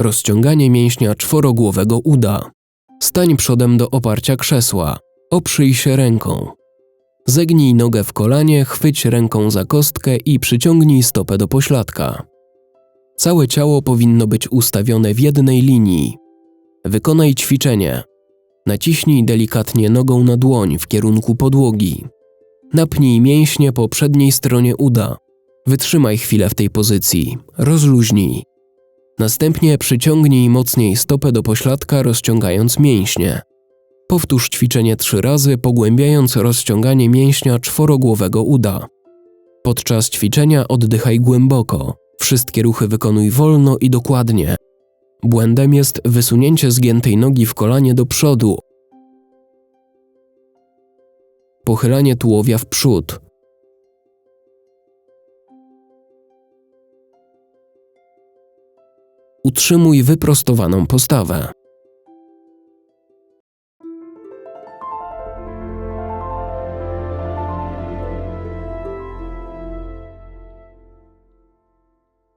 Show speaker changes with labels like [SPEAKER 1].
[SPEAKER 1] Rozciąganie mięśnia czworogłowego uda. Stań przodem do oparcia krzesła. Oprzyj się ręką. Zegnij nogę w kolanie, chwyć ręką za kostkę i przyciągnij stopę do pośladka. Całe ciało powinno być ustawione w jednej linii. Wykonaj ćwiczenie. Naciśnij delikatnie nogą na dłoń w kierunku podłogi. Napnij mięśnie po przedniej stronie uda. Wytrzymaj chwilę w tej pozycji. Rozluźnij. Następnie przyciągnij mocniej stopę do pośladka, rozciągając mięśnie. Powtórz ćwiczenie trzy razy, pogłębiając rozciąganie mięśnia czworogłowego uda. Podczas ćwiczenia oddychaj głęboko. Wszystkie ruchy wykonuj wolno i dokładnie. Błędem jest wysunięcie zgiętej nogi w kolanie do przodu, pochylanie tułowia w przód. Utrzymuj wyprostowaną postawę.